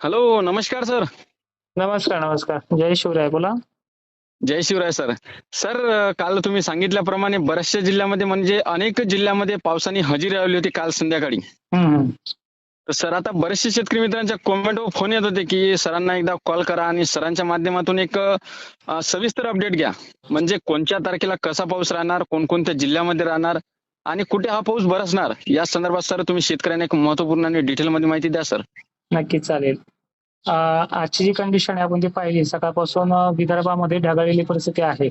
Hello नमस्कार sir नमस्कार नमस्कार. जय शिवराय बोला. जय शिवराय सर सर काल तुम्ही सांगितल्याप्रमाणे बऱ्याचशा जिल्ह्यामध्ये म्हणजे अनेक जिल्ह्यामध्ये पावसाने हजेरी लावली होती काल संध्याकाळी. तर सर आता बरेचसे शेतकरी मित्रांच्या कॉमेंटवर फोन येत होते की सरांना एकदा कॉल करा आणि सरांच्या माध्यमातून एक सविस्तर अपडेट घ्या. म्हणजे कोणत्या तारखेला कसा पाऊस राहणार कोणकोणत्या जिल्ह्यामध्ये राहणार आणि कुठे हा पाऊस बरसणार? या संदर्भात सर तुम्ही शेतकऱ्यांना एक महत्त्वपूर्ण आणि डिटेलमध्ये माहिती द्या सर नक्कीच चालेल. आजची जी कंडिशन आहे आपण ती पाहिली. सकाळपासून विदर्भामध्ये ढगाळलेली परिस्थिती आहे.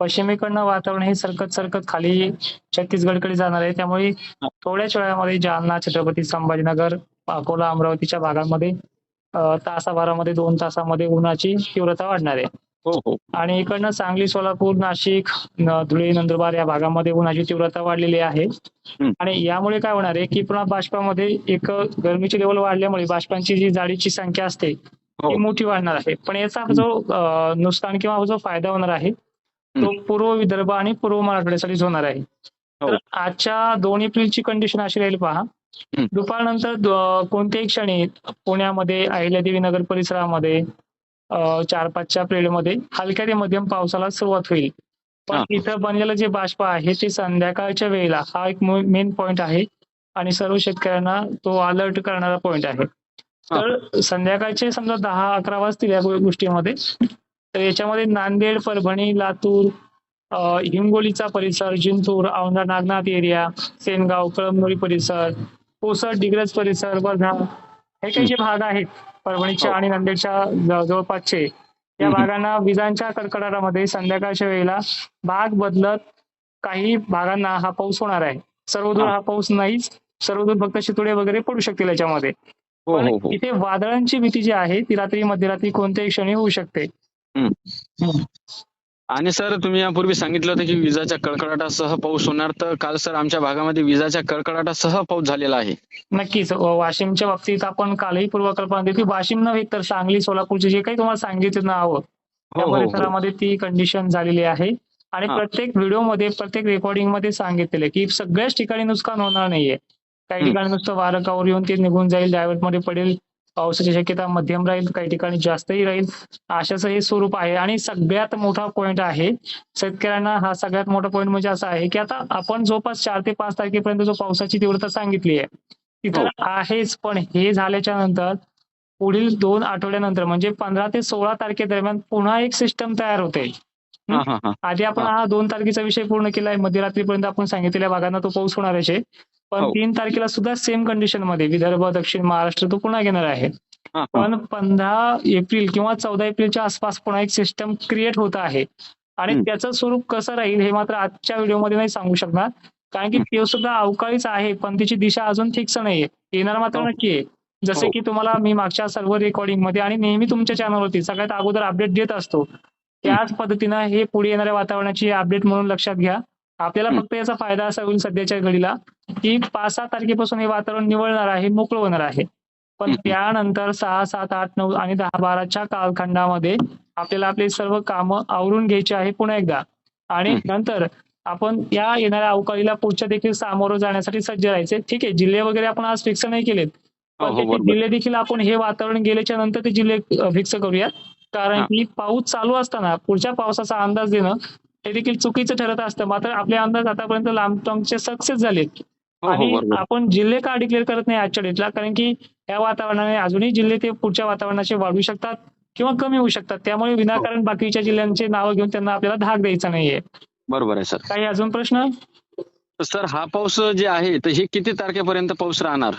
पश्चिमेकडनं वातावरण हे सरकत सरकत खाली छत्तीसगडकडे जाणार आहे. त्यामुळे थोड्याच वेळामध्ये जालना छत्रपती संभाजीनगर अकोला अमरावतीच्या भागांमध्ये तासाभरामध्ये दोन तासामध्ये उन्हाची तीव्रता वाढणार आहे. हो हो. आणि इकडनं सांगली सोलापूर नाशिक धुळे नंदुरबार या भागामध्ये उन्हाची तीव्रता वाढलेली आहे. आणि यामुळे काय होणार आहे की पुन्हा बाष्पामध्ये एक गरमीची लेवल वाढल्यामुळे बाष्पांची जी जाडीची संख्या असते ती हो. मोठी वाढणार आहे. पण याचा जो नुकसान किंवा जो फायदा होणार आहे तो पूर्व विदर्भ आणि पूर्व मराठवाड्यासाठीच होणार आहे. तर आजच्या दोन एप्रिलची कंडिशन अशी राहील पहा. दुपारनंतर कोणत्याही क्षणी पुण्यामध्ये अहिल्यादेवी नगर परिसरामध्ये चार पाचच्या पिरियडमध्ये हलक्या ते मध्यम पावसाला सुरुवात होईल. पण. इथं बनलेलं जे बाष्प आहे ते संध्याकाळच्या वेळेला हा एक मेन पॉइंट आहे आणि सर्व शेतकऱ्यांना तो अलर्ट करणारा पॉइंट आहे. तर संध्याकाळचे समजा दहा अकरा वाजतील या गोष्टीमध्ये. तर याच्यामध्ये नांदेड परभणी लातूर हिंगोलीचा परिसर जिंतूर औंढा नागनाथ एरिया सेनगाव कळमनुरी परिसर कोसळ डिग्रज परिसर वर्धा हे काही जे भाग आहेत परभणीच्या हो. आणि नांदेडच्या जवळपासचे या. भागांना विजांच्या कडकडाटामध्ये संध्याकाळच्या वेळेला भाग बदलत काही भागांना हा पाऊस होणार आहे. सर्वदूर हा. पाऊस नाहीच सर्वदूर फक्त शितोडे वगैरे पडू शकतील याच्यामध्ये. पण हो हो. इथे वादळांची भीती जी आहे ती रात्री मध्यरात्री कोणत्याही क्षणी होऊ शकते. आणि सर तुम्ही यापूर्वी सांगितलं होतं की विजाच्या कडकडाटासह पाऊस होणार. तर काल सर आमच्या भागामध्ये विजाच्या कडकडाटासह पाऊस झालेला आहे. नक्कीच. वाशिमच्या बाबतीत आपण कालही पूर्वकल्पना दिली की वाशिम नव्हे तर सांगली सोलापूरचे जे काही तुम्हाला सांगितलं नावं त्या हो हो हो. परिसरामध्ये ती कंडिशन झालेली आहे. आणि हा. प्रत्येक व्हिडिओमध्ये प्रत्येक रेकॉर्डिंगमध्ये सांगितलेलं आहे की सगळ्याच ठिकाणी नुकसान होणार नाहीये. काही. ठिकाणी नुसतं वारं कावर येऊन ते निघून जाईल डायव्हर्टमध्ये पडेल. पावसाची शक्यता मध्यम राहील काही ठिकाणी जास्तही राहील. अशाच हे स्वरूप आहे. आणि सगळ्यात मोठा पॉइंट आहे शेतकऱ्यांना हा सगळ्यात मोठा पॉइंट म्हणजे असा आहे की आता आपण जवळपास चार ते पाच तारखेपर्यंत जो पावसाची तीव्रता सांगितली आहे तिथं हो. आहेच. पण हे झाल्याच्यानंतर पुढील दोन आठवड्यानंतर म्हणजे पंधरा ते सोळा तारखेदरम्यान पुन्हा एक सिस्टम तयार होते. आधी आपण हा. हा दोन तारखेचा विषय पूर्ण केलाय. मध्यरात्रीपर्यंत आपण सांगितलेल्या भागांना तो पाऊस होणार आहे. पण हो. तीन तारखेला सुद्धा सेम कंडिशनमध्ये विदर्भ दक्षिण महाराष्ट्र तो पुन्हा घेणार आहे. पण पंधरा एप्रिल किंवा चौदा एप्रिलच्या आसपास पुन्हा एक सिस्टम क्रिएट होत आहे आणि. त्याचं स्वरूप कसं राहील हे मात्र आजच्या व्हिडिओमध्ये नाही सांगू शकणार कारण की ते सुद्धा अवकाळीच आहे पण त्याची दिशा अजून फिक्स नाहीये येणार मात्र हो. नक्की आहे जसे हो. की तुम्हाला मी मागच्या सर्व रेकॉर्डिंगमध्ये आणि नेहमी तुमच्या चॅनलवरती सगळ्यात अगोदर अपडेट देत असतो त्याच पद्धतीनं हे पुढे येणाऱ्या वातावरणाची अपडेट म्हणून लक्षात घ्या आपल्याला. फक्त याचा फायदा असा होईल सध्याच्या घडीला की पाच सहा तारखेपासून हे वातावरण निवळणार आहे मोकळं होणार आहे. पण. त्यानंतर सहा सात आठ नऊ आणि दहा बाराच्या कालखंडामध्ये आपल्याला आपले सर्व कामं आवरून घ्यायची आहे पुन्हा एकदा. आणि. नंतर आपण या येणाऱ्या अवकाळीला पुढच्या देखील सामोरं जाण्यासाठी सज्ज राहायचे. ठीक आहे जिल्हे वगैरे आपण आज फिक्स नाही केलेत. हो पण हो जिल्हे देखील आपण हे वातावरण गेल्याच्यानंतर ते जिल्हे फिक्स करूयात. कारण. की पाऊस चालू असताना पुढच्या पावसाचा अंदाज देणं हे देखील चुकीचं ठरत असतं. मात्र आपले अंदाज आतापर्यंत लांब टर्मचे सक्सेस झालेत. आणि बरोबर. आपण जिल्हे का डिक्लेअर करत नाही आजच्या डेटला कारण की या वातावरणाने अजूनही जिल्हे ते पुढच्या वातावरणाचे वाढू शकतात किंवा कमी होऊ शकतात. त्यामुळे विनाकारण बाकीच्या जिल्ह्यांचे नावं घेऊन त्यांना आपल्याला धाक द्यायचा नाहीये. बरोबर आहे सर. काही अजून प्रश्न? सर हा पाऊस जे आहे तर हे किती तारखेपर्यंत पाऊस राहणार?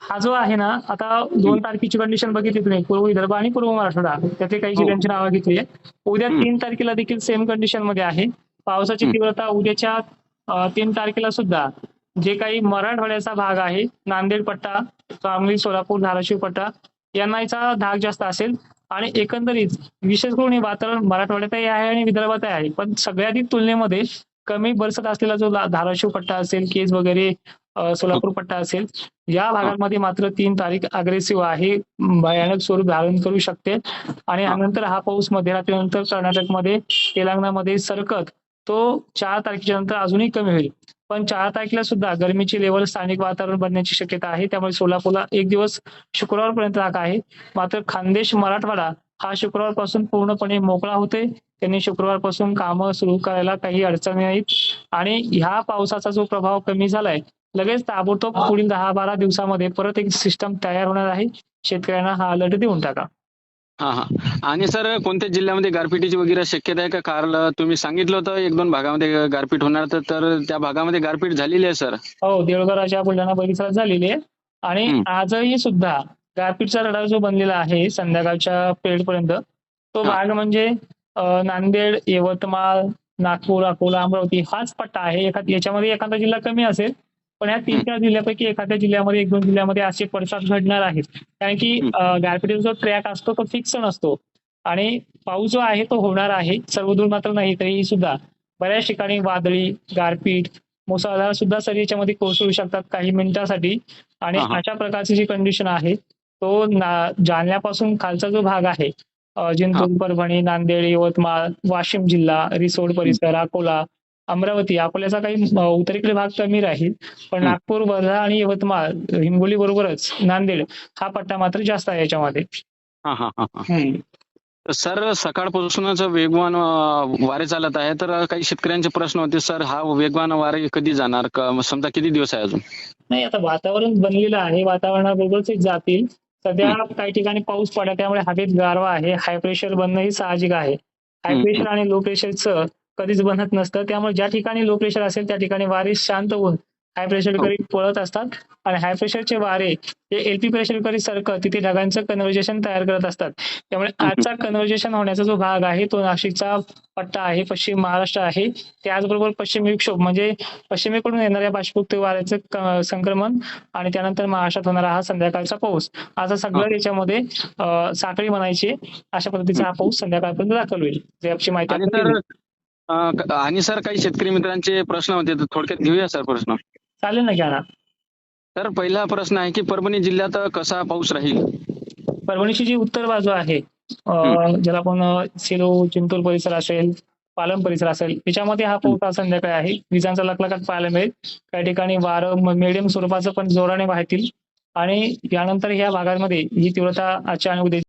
हा जो आहे ना आता दोन तारखेची कंडिशन बघितली तुम्ही पूर्व विदर्भ आणि पूर्व मराठवाडा त्याचे काही हो. जिल्ह्यांची नावं घेतली आहे उद्या. तीन तारखेला देखील सेम कंडिशनमध्ये आहे. पावसाची. तीव्रता उद्याच्या तीन तारखेला सुद्धा. जे काही मराठवाड्याचा भाग आहे नांदेड पट्टा सांगली सोलापूर धाराशिव पट्टा यांनाचा धाक जास्त असेल. आणि एकंदरीत विशेष करून हे वातावरण मराठवाड्यातही आहे आणि विदर्भातही आहे. पण सगळ्यात तुलनेमध्ये कमी बरसत असलेला जो धाराशिव पट्टा असेल केज वगैरे सोलापूर पट्टा असेल या भागांमध्ये मात्र तीन तारीख अग्रेसिव्ह आहे. भयानक स्वरूप धारण करू शकते. आणि नंतर हा पाऊस मध्यरात्रीनंतर कर्नाटकमध्ये तेलंगणामध्ये सरकत तो चार तारखेच्या नंतर अजूनही कमी होईल. पण चार तारखेला सुद्धा गरमीची लेवल स्थानिक वातावरण बनण्याची शक्यता आहे. त्यामुळे सोलापूरला एक दिवस शुक्रवारपर्यंत राख आहे. मात्र खानदेश मराठवाडा हा शुक्रवारपासून पूर्णपणे मोकळा होते त्यांनी शुक्रवारपासून कामं सुरू करायला काही अडचणी नाहीत. आणि ह्या पावसाचा जो प्रभाव कमी झालाय लगेच ताबडतोब पुढील दहा बारा दिवसामध्ये परत एक सिस्टम तयार होणार आहे. शेतकऱ्यांना हा अलर्ट देऊन टाका. हा हा. आणि सर कोणत्या जिल्ह्यामध्ये गारपिटीची वगैरे शक्यता आहे का? कारण तुम्ही सांगितलं होतं एक दोन भागामध्ये गारपीट होणार तर तर त्या भागामध्ये गारपीट झालेली आहे सर. हो देऊळगावच्या बुलढाणा परिसरात झालेली आहे. आणि. आजही सुद्धा गारपीटचा रडार जो बनलेला आहे संध्याकाळच्या पिरियड पर्यंत तो. भाग म्हणजे नांदेड यवतमाळ नागपूर अकोला अमरावती हाच पट्टा आहे. एखाद याच्यामध्ये एखादा जिल्हा कमी असेल पण या तीन. चार जिल्ह्यापैकी एखाद्या जिल्ह्यामध्ये एक दोन जिल्ह्यामध्ये असे पडसाद घडणार आहेत. कारण की गारपिटीचा जो ट्रॅक असतो तो फिक्स नसतो. आणि पाऊस जो आहे तो होणार आहे. सर्वदूर मात्र नाही तरीही सुद्धा. बऱ्याच ठिकाणी वादळी गारपीट मुसळधार सुद्धा सर याच्यामध्ये कोसळू शकतात काही मिनिटासाठी. आणि. अशा प्रकारची जी कंडिशन आहे तो जालन्यापासून खालचा जो भाग आहे जिंतूर परभणी नांदेड यवतमाळ वाशिम जिल्हा रिसोड परिसर अकोला अमरावती अकोल्याचा काही उत्तरेकडे भाग कमी राहील पण. नागपूर वर्धा आणि यवतमाळ हिंगोली बरोबरच नांदेड हा पट्टा मात्र जास्त आहे याच्यामध्ये. सर सकाळपासूनच वेगवान वारे चालत आहे तर काही शेतकऱ्यांचे प्रश्न होते सर हा वेगवान वारे कधी जाणार? क- समजा किती दिवस आहे अजून? नाही आता वातावरण बनलेलं आहे वातावरणाबरोबरच जातील. सध्या काही ठिकाणी पाऊस पडला त्यामुळे हवेत गारवा आहे हाय प्रेशर बनणं ही साहजिक आहे. हाय. प्रेशर आणि लो प्रेशरचं कधीच बनत नसतं. त्यामुळे ज्या ठिकाणी लो प्रेशर असेल त्या ठिकाणी वारे शांत होऊन हाय प्रेशरकडे पळत असतात. आणि हाय प्रेशरचे वारे हे एलपी प्रेशरकडे सरकत तिथे ढगांचं कन्व्हर्जेशन तयार करत असतात. त्यामुळे. आजचा कन्व्हर्जेशन होण्याचा जो भाग आहे तो नाशिकचा पट्टा आहे पश्चिम महाराष्ट्र आहे. त्याचबरोबर पश्चिम विक्षोभ म्हणजे पश्चिमेकडून येणाऱ्या बाष्पयुक्त वाऱ्याचं संक्रमण आणि त्यानंतर महाराष्ट्रात होणारा हा संध्याकाळचा पाऊस. असा सगळं. त्याच्यामध्ये साखळी म्हणायची अशा पद्धतीचा हा पाऊस संध्याकाळपर्यंत दाखल होईल. याची माहिती आणि सर सर काही शेतकरी मित्रांचे प्रश्न होते तर थोडक्यात घेऊया सर प्रश्न. चालेल ना घ्या ना. तर पहिला प्रश्न आहे की परभणी जिल्ह्यात कसा पाऊस राहील? परभणीची जी उत्तर बाजू आहे ज्याला आपण सेलू चिंतूर परिसर असेल पालम परिसर असेल त्याच्यामध्ये हा पाऊस संध्याकाळी आहे. विजांचा लखलखाट पाहायला मिळेल. काही ठिकाणी वारं मिडियम स्वरूपाचं पण जोराने वाहतील. आणि यानंतर ह्या भागांमध्ये ही तीव्रता आजच्या आणि उद्या